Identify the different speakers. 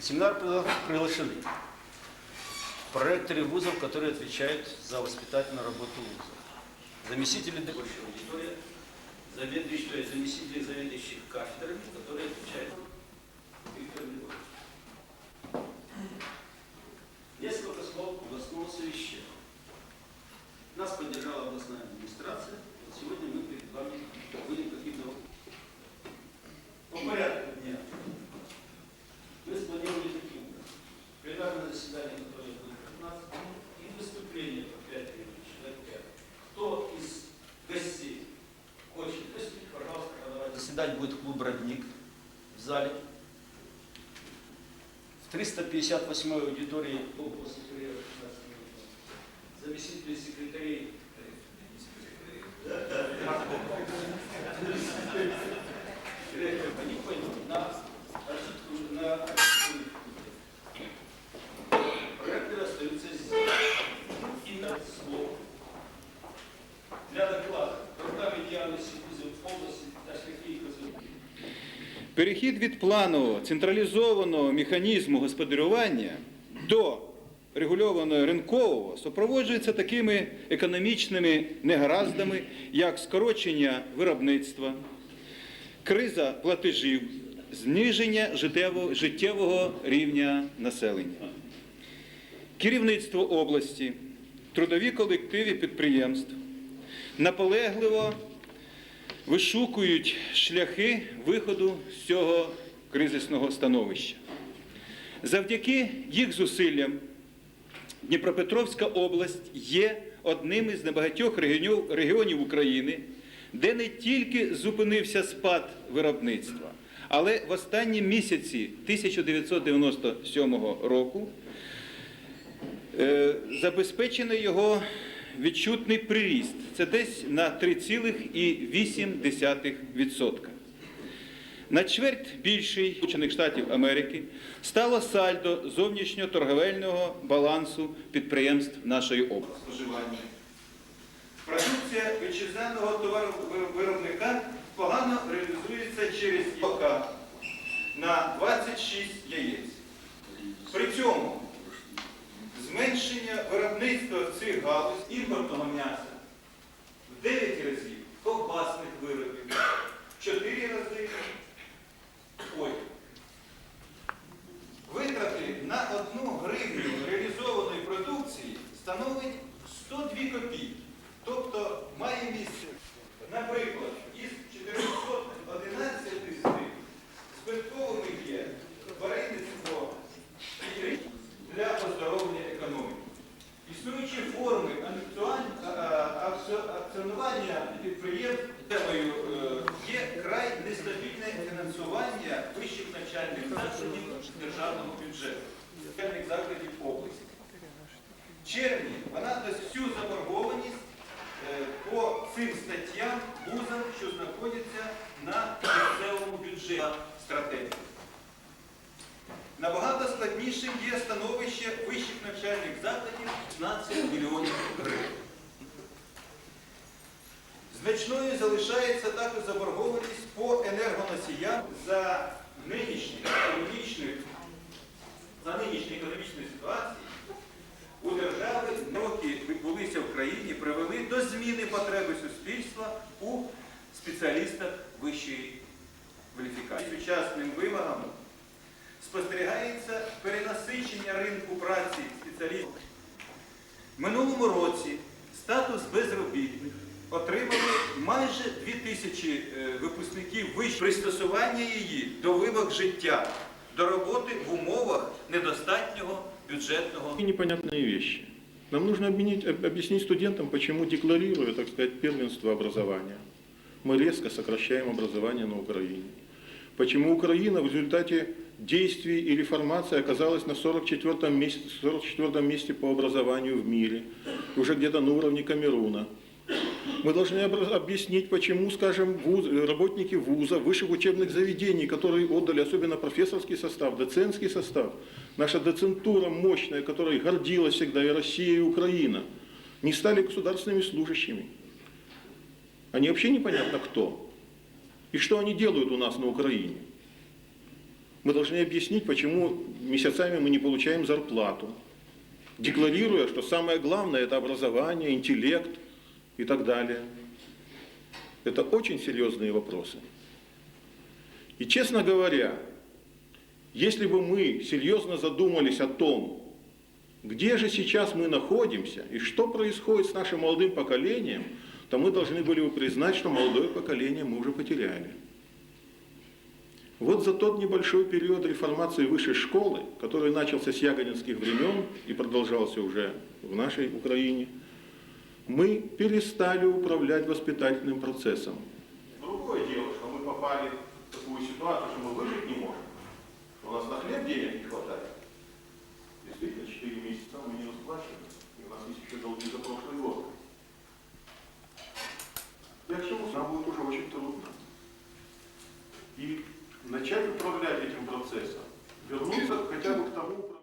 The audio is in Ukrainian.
Speaker 1: пригла- приглашены проректоры вузов, которые отвечают за воспитательную работу вузов. Заместители заведующие, заместители заведующих кафедрами, которые отвечают. Несколько слов областного совещания. Нас поддержала областная администрация. Вот сегодня мы перед вами будем каким-то по порядку заседание, которое будет 15 минут, и выступление по 5 минут, человек 5. Кто из гостей хочет выступить, пожалуйста, подавайте. Заседать будет клуб «Родник» в зале. В 358 аудитории ну, после перерыва 16 минут. Заместители секретарей они пойдут на
Speaker 2: Перехід від планового централізованого механізму господарювання до регульованого ринкового супроводжується такими економічними негараздами, як скорочення виробництва, криза платежів, зниження життєвого, рівня населення. Керівництво області, трудові колективи підприємств наполегливо вишукують шляхи виходу з цього кризисного становища. Завдяки їх зусиллям Дніпропетровська область є одним із небагатьох регіонів, України, де не тільки зупинився спад виробництва, але в останні місяці 1997 року е, забезпечений його відчутний приріст. Це десь на 3,8%. На чверть більший Сполучених Штатів Америки стало сальдо зовнішньоторговельного балансу підприємств нашої області. Продукція вітчизняного товаровиробника погано реалізується через ЄК на 26 яєць. При цьому зменшення виробництва цих галузь імпортного м'яса в 9 разів, акціонування підприємств темою е, є край нестабільне фінансування вищих навчальних закладів державного бюджету, навчальних закладів області. Червні вона дасть всю заборгованість е, по цим статтям вузам, що знаходяться на місцевому бюджеті стратегії. Набагато складнішим є становище вищих навчальних закладів 15 мільйонів гривень. Значною залишається також заборгованість по енергоносіям за нинішні економічної, за нинішньої економічної ситуації у держави роки відбулися в країні, привели до зміни потреби суспільства у спеціалістах вищої кваліфікації. Сучасним вимогам спостерігається перенасичення ринку праці спеціалістів. В минулому році статус безробітних отримали майже 2 тисячі е, випускників вищ пристосування її до вимог життя, до роботи в умовах недостатнього бюджетного
Speaker 3: И непонятные вещи. Нам нужно объяснить, об- объяснить студентам, почему декларируя, так сказать, первенство образования, мы резко сокращаем образование на Украине. Почему Украина в результате действий и реформации оказалась на 44 месте, 44 месте по образованию в мире, уже где-то на уровне Камеруна. Мы должны объяснить, почему, скажем, вуз- работники вуза, высших учебных заведений, которые отдали особенно профессорский состав, доцентский состав, наша доцентура мощная, которой гордилась всегда и Россия, и Украина, не стали государственными служащими. Они вообще непонятно кто. И что они делают у нас на Украине. Мы должны объяснить, почему месяцами мы не получаем зарплату, декларируя, что самое главное – это образование, интеллект и так далее. Это очень серьезные вопросы. И, честно говоря, если бы мы серьезно задумались о том, где же сейчас мы находимся и что происходит с нашим молодым поколением, то мы должны были бы признать, что молодое поколение мы уже потеряли. Вот за тот небольшой период реформации высшей школы, который начался с ягодинских времен и продолжался уже в нашей Украине, мы перестали управлять воспитательным процессом. Другое дело, что мы попали в такую ситуацию, что мы выжить не можем. что У нас на хлеб денег не хватает. Действительно, 4 месяца мы не расплачиваемся. И у нас есть еще долги за прошлый год. Я к чему нам будет уже очень трудно. И начать управлять этим процессом, вернуться хотя бы к тому